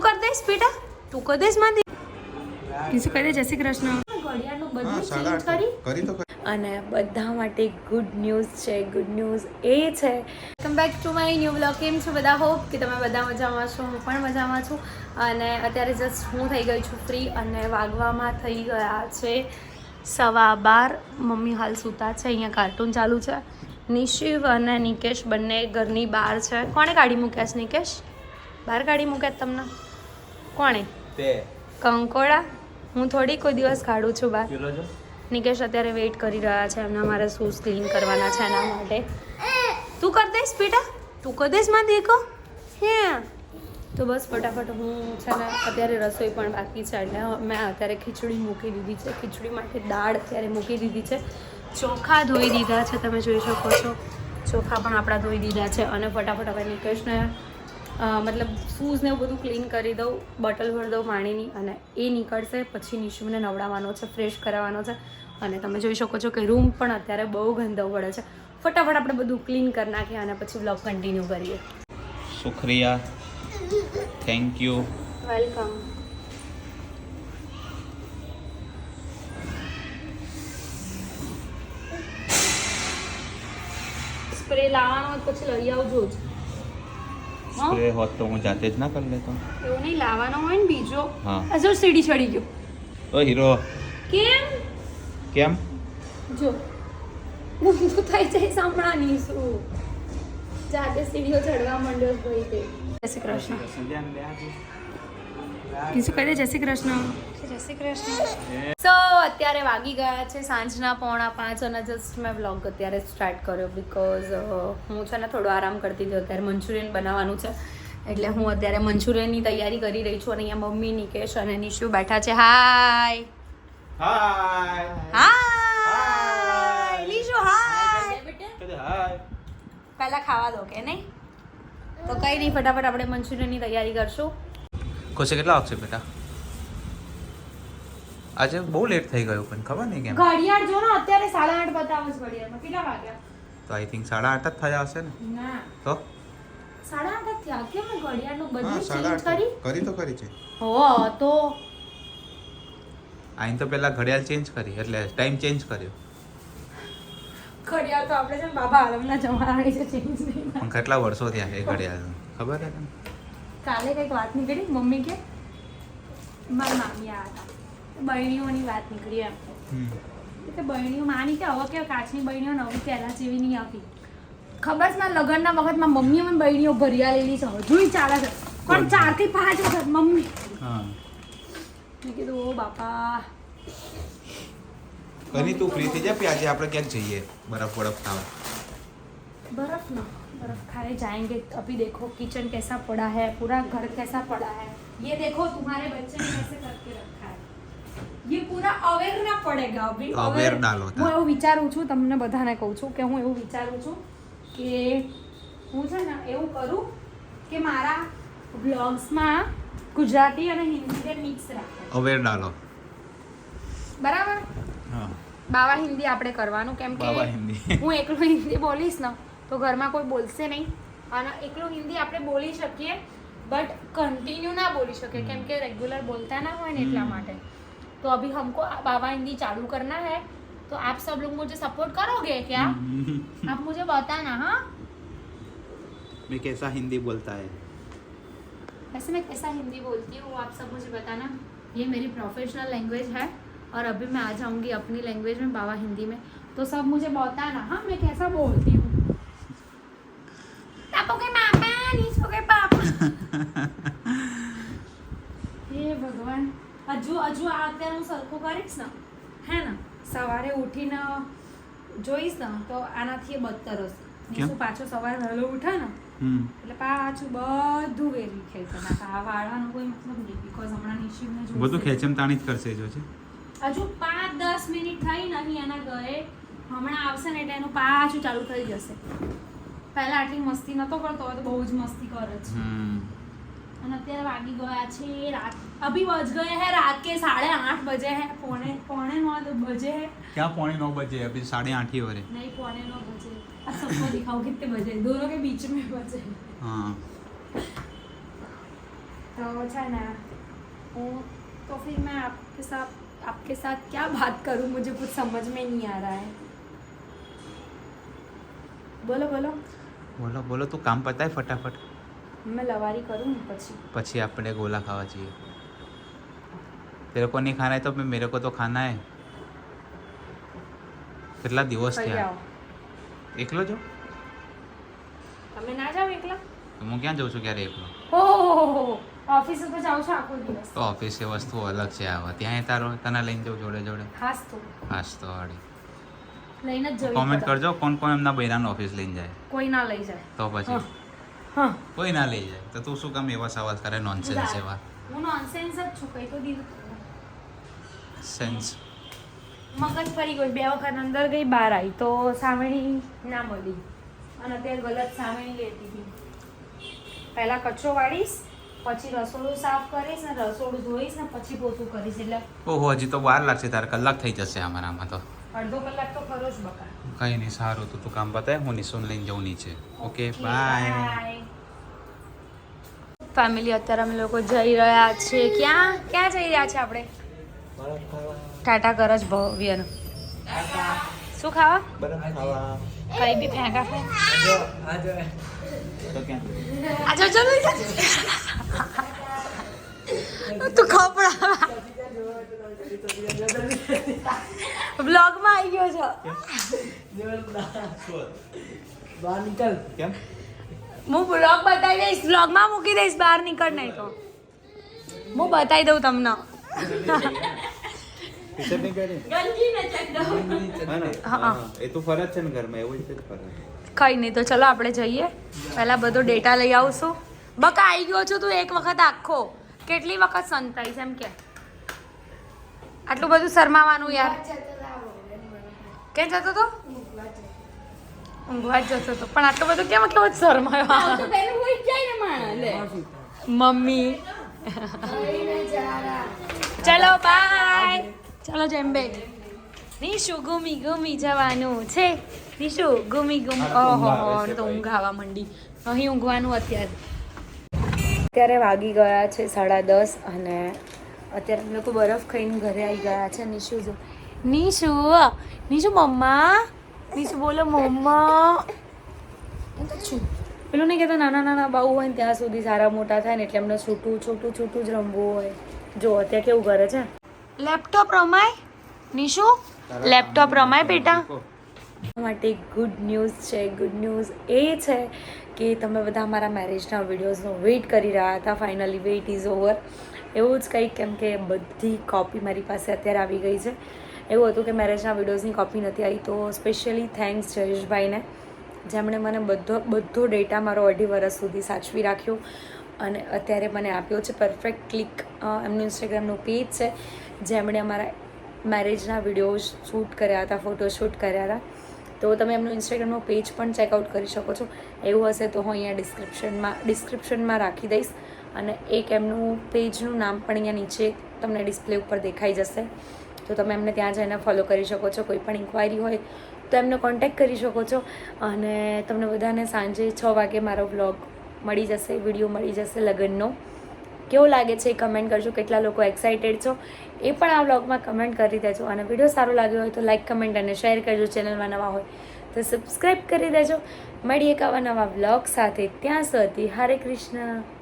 તું કરી દઈશ બેટા. તું કરી દઈશ મારી કીધું કરી દે જય શ્રી કૃષ્ણ. ઘડિયાળનું બધું ચેન્જ કરી. કરી તો અને બધા માટે ગુડ ન્યૂઝ છે. ગુડ ન્યૂઝ એ છે. Welcome back to my new blog કેમ છો બધા? હોપ કે તમે બધા મજામાં છો. હું પણ મજામાં છું. અને અત્યારે જસ્ટ હું થઈ ગઈ છું ફ્રી અને વાગવામાં થઈ ગયા છે સવા બાર. મમ્મી હાલ સૂતા છે. અહીંયા કાર્ટૂન ચાલુ છે. નિશિવ અને નિકેશ બંને ઘરની બહાર છે. કોણે કાઢી મૂક્યા છે નિકેશ? બહાર કાઢી મૂક્યા છે તમને? કોણે? કંકોડા? હું થોડી કોઈ દિવસ કાઢું છું બહાર નિકેશ અત્યારે વેઇટ કરી રહ્યા છે. એમના મારે શૂઝ ક્લીન કરવાના છે એના માટે. તું કર દઈશ બેટા. તું કર દઈશમાં દેખો. હે. તો બસ ફટાફટ હું છે ને અત્યારે રસોઈ પણ બાકી છે. એટલે મેં અત્યારે ખીચડી મૂકી દીધી છે. ખીચડી માટે દાળ અત્યારે મૂકી દીધી છે. ચોખા ધોઈ દીધા છે. તમે જોઈ શકો છો. ચોખા પણ આપણા ધોઈ દીધા છે. અને ફટાફટ હવે નિકેશને મતલબ શૂઝ ને એવું બધું ક્લીન કરી દઉં બોટલ ભરી દઉં પાણીની અને એ નીકળશે પછી નિશુને નવડાવવાનો છે ફ્રેશ કરાવવાનો છે. અને તમે જોઈ શકો છો કે રૂમ પણ અત્યારે બહુ ગંદો પડે છે. ફટાફટ આપણે બધું ક્લીન કરી નાખીએ અને પછી બ્લોગ કન્ટિન્યુ કરીએ. શુક્રિયા થેન્ક યુ વેલકમ સ્પ્રે લાવવાનો પછી લઈ આવજો જ? સ્પ્રે હોત તો હું જાતે જ ના કરી લેતો. એવું નહીં લાવવાનો હોય ને બીજો. હા. આ સીડી ચડી ગયો. ઓ હીરો. કેમ? કેમ? જો. ઊંધું થઈ જાય સાંભળાની શું જાતે સીડીઓ ચડવા માંડ્યો ભાઈ તે. જય શ્રી કૃષ્ણ. કીધું કહી દે જય શ્રી કૃષ્ણ. જય શ્રી કૃષ્ણ. સો અત્યારે વાગી ગયા છે સાંજના પોણા પાંચ અને જસ્ટ મેં બ્લોગ અત્યારે સ્ટાર્ટ કર્યો બિકોઝ હું છે ને થોડો આરામ કરતી હતી. અત્યારે મંચુરિયન બનાવવાનું છે. એટલે હું અત્યારે મંચુરિયનની તૈયારી કરી રહી છું અને અહીંયા મમ્મી નિકેશ અને નિશુ બેઠા છે. હાય હાય હાય હાય હાય પહેલા ખાવા દો કે નહીં? તો કઈ નહીં ફટાફટ આપણે મંચુરિયનની તૈયારી કરશું. કોશે કેટલા વાગશે બેટા? આજે બહુ લેટ થઈ ગયું પણ ખબર નહીં કેમ. ઘડિયાળ જો ને અત્યારે સાડા આઠ બતાવે છે ઘડિયાળમાં. કેટલા વાગ્યા? તો આઈ થિંક સાડા આઠ જ થયા હશે ને. ના. તો? સાડા આઠ થયા. કેમ ઘડિયાળનું બધું ચેન્જ કરી? કરી તો કરી છે. હો તો. આઈને તો પહેલા ઘડિયાળ ચેન્જ કરી એટલે ટાઈમ ચેન્જ કર્યો. ઘડિયાળ તો આપણે છે બાબા આલમના જમાનાની છે ચેન્જ નહીં કેટલા વર્ષો થયા એ ઘડિયાળ ખબર છે કાલે કંઈક વાત નીકળી મમ્મી કે? મારા મામી આ હતા. બહેણીઓની વાત નીકળી એમ. એટલે બહેણીઓ માની કે હવે કે કાચની બહેણીઓ નવી પહેલાં જેવી નહીં આવતી. ખબર છે મારા લગ્નના વખતમાં મમ્મીએ મને બહેણીઓ ભર્યા લેલી છે હજુ ચાલે છે. પણ ચારથી પાંચ વખત મમ્મી. મેં કીધું ઓ બાપા. કની તું ફ્રી થઈ જા પછી આજે આપણે ક્યાંક જઈએ બરફ બરફ ખાવા. બરફ ના बर्फ खाने जाएंगे अभी देखो किचन कैसा पड़ा है पूरा घर कैसा पड़ा है ये देखो तुम्हारे बच्चे ने कैसे करके रखा है ये पूरा अवेर ना पड़ेगा अभी Aware ડાલો તાર. હું એવું વિચારું છું તમને બધાને કહું છું કે હું એવું વિચારું છું કે હું છે ને એવું કરું કે મારા બ્લોગ્સમાં ગુજરાતી અને હિન્દી મિક્સ રાખું અવેર ડાલો બરાબર હા બાવા હિન્દી આપણે કરવાનું કેમ કે બાબા હિન્દી હું એકલું હિન્દી બોલીશ ને તો ઘરમાં કોઈ બોલશે નહીં અને એકલું હિન્દી આપણે બોલી શકીએ બટ કન્ટિન્યુ ના બોલી શકીએ કેમ કે રેગ્યુલર બોલતા ના હોય ને એટલા માટે तो अभी हमको बाबा हिंदी चालू करना है तो आप सब लोग मुझे सपोर्ट करोगे क्या आप मुझे बताना हाँ मैं कैसा हिंदी बोलता है वैसे मैं कैसा हिंदी बोलती हूँ आप सब मुझे बताना ये मेरी प्रोफेशनल लैंग्वेज है और अभी मैं आ जाऊंगी अपनी लैंग्वेज में बाबा हिंदी में तो सब मुझे बताना हाँ मैं कैसा बोलती हूँ બાપો કે બાપા નીચો કે બાપા હે ભગવાન. હજુ હજુ આ અત્યારે હું સરખું કરીશ ને હે ને સવારે ઉઠીને જોઈશ ને તો આનાથી બદતર હશે. નીચું પાછો સવારે વહેલો ઉઠે ને એટલે પાછું બધું વેરી ખેંચે. આ વાળવાનો કોઈ મતલબ નહીં બીકોઝ હમણાં નિશિવને જોઈશે બધું ખેંચમ તાણી જ કરશે જો છે. હજુ પાંચ દસ મિનિટ થઈ નથી એના ઘરે. હમણાં આવશે ને એટલે એનું પાછું ચાલુ થઈ જશે. પહેલા આટલી મસ્તી નતો કરતો હવે તો બહુ જ મસ્તી કરે છે. અને અત્યારે વાગી ગયા છે રાત અભી બજ ગયે હે રાત કે સાડે આઠ બજે હે પોણે પોણે નો બજે હે. क्या पौने नौ बजे अभी साढ़े आठ ही નહીં પોણે નો બજે. આ સબકો દિખાઓ કિતને બજે દોનો કે બીચ મે બજે हाँ तो अच्छा है ना वो तो फिर मैं आपके साथ आपके साथ क्या बात करूं मुझे कुछ समझ में नहीं आ रहा है बोलो બોલો બોલો તું કામ પતાય ફટાફટ? મેં લવારી કરું ને પછી. પછી આપણે ગોલા ખાવા જઈએ. તેરે કો નહીં ખાના હે તો મેરે કો તો ખાના હે કેટલા દિવસ થયા? એકલો જો તમે ના જાવ એકલા? હું ક્યાં જઉં છું ક્યારે એકલો? ઓફિસે તો જાઉં છું આખો દિવસ. તો ઓફિસે વસ્તુ અલગ છે આવા. ત્યાં તારો તને લઈને જઉં જોડે જોડે ખાસ તો. તો વાળી. લઈને જ જવી કોમેન્ટ કરજો કોણ કોણ એમના બૈરાનો ઓફિસ લઈને જાય. કોઈ ના લઈ જાય. તો પછી. હા. હા. કોઈ ના લઈ જાય. તો તું શું કામ એવા સવાલ કરે? નોનસેન્સ એવા. હું નોનસેન્સ જ છું કઈ તો દીધું સેન્સ મગજ ફરી ગઈ બે વખત અંદર ગઈ બહાર આવી. તો સામેની ના મળી. અને અત્યારે ગલત સામેની લેતી હતી. પહેલા કચરો વાળીશ પછી રસોડું સાફ કરીશ ને રસોડું ધોઈશ ને પછી પોતું કરીશ. એટલે ઓહો હજી તો વાર લાગશે. તારે કલાક થઈ જશે અમારામાં તો. અડધો કલાક તો ખરો જ બકા. કઈ નહીં સારું તો તું કામ બતાય હું નિશુન લઈને જાઉં નીચે. ઓકે બાય ફેમિલી અત્યારે અમે લોકો જઈ રહ્યા છે ક્યાં? ક્યાં જઈ રહ્યા છે આપણે? ટાટા કર જ ભવ્યનો શું ખાવા? કઈ બી ફેંકા ફેંક. તો ક્યાં આજો ચલો તું ખપડા બ્લોગમાં આવી ગયો છો. બહાર નીકળ. કેમ? હું બ્લોગ બતાવી દઈશ. બ્લોગમાં મૂકી દઈશ બહાર નીકળ નહીં તો. હું બતાવી દઉં તમને. કઈ નહીં તો ચલો આપણે જઈએ. પહેલા બધો ડેટા લઈ આવશું. બકા આવી ગયો છો તું એક વખત આખો. કેટલી વખત સંતાઈશ એમ કે? આટલું બધું શરમાવાનું યાર. કેમ જતો તો? ઊંઘવા જ જતો તો. પણ આટલો બધો કેમ કેવો શરમાયો? મમ્મી. ચલો બાય ચલો જેમ્બે. નિશુ ગુમી ગુમી જવાનું છે. નિશુ ગુમી ગુમી. ઓહો તો ઊંઘાવા આવવા માંડી. અહીં ઊંઘવાનું અત્યારે. અત્યારે વાગી ગયા છે સાડા દસ અને અત્યારે અમે લોકો બરફ ખાઈને ઘરે આવી ગયા છે. નિશુ જો નિશુ નિશુ મમ્મા નિશુ બોલો મમ્મા પેલું નહીં કહેતા નાના નાના બાઉ હોય ને ત્યાં સુધી સારા મોટા થાય ને એટલે એમને છૂટું છૂટું છૂટું જ રમવું હોય. જો અત્યારે કેવું કરે છે? લેપટોપ રમાય? નિશુ લેપટોપ રમાય બેટા? માટે ગુડ ન્યૂઝ છે ગુડ ન્યૂઝ એ છે કે તમે બધા અમારા મેરેજના વિડીયોઝનો વેઇટ કરી રહ્યા હતા. ફાઇનલી વેઇટ ઇઝ ઓવર એવું જ કંઈક કેમ કે બધી કોપી મારી પાસે અત્યારે આવી ગઈ છે. એવું હતું કે મેરેજના વિડીયોઝની કોપી નથી આવી, તો સ્પેશિયલી થેન્ક્સ જયેશભાઈને, જેમણે મને બધો બધો ડેટા મારો અઢી વર્ષ સુધી સાચવી રાખ્યો અને અત્યારે મને આપ્યો છે પરફેક્ટ ક્લિક એમનું ઇન્સ્ટાગ્રામનું પેજ છે, જેમણે અમારા મેરેજના વિડીયોઝ શૂટ કર્યા હતા ફોટોશૂટ કર્યા હતા. તો તમે એમનું ઇન્સ્ટાગ્રામનું પેજ પણ ચેકઆઉટ કરી શકો છો. એવું હશે તો હું અહીંયા ડિસ્ક્રિપ્શનમાં ડિસ્ક્રિપ્શનમાં રાખી દઈશ અને એક એમનું પેજનું નામ પણ અહીંયા નીચે તમને ડિસ્પ્લે ઉપર દેખાઈ જશે. તો તમે એમને ત્યાં જઈને ફોલો કરી શકો છો. કોઈ પણ ઇન્ક્વાયરી હોય તો એમને કોન્ટેક્ટ કરી શકો છો. અને તમને બધાને સાંજે છ વાગે મારો બ્લોગ મળી જશે વીડિયો મળી જશે લગ્નનો. કેવો લાગે છે એ કમેન્ટ કરજો. કેટલા લોકો એક્સાઇટેડ છો એ પણ આ વ્લોગમાં કમેન્ટ કરી દેજો. અને વીડિયો સારો લાગ્યો હોય તો લાઇક કમેન્ટ અને શેર કરજો ચેનલમાં નવા હોય તો સબસ્ક્રાઈબ કરી દેજો. મળીએ એક આવા નવા વ્લોગ સાથે. ત્યાં સુધી હરે કૃષ્ણ.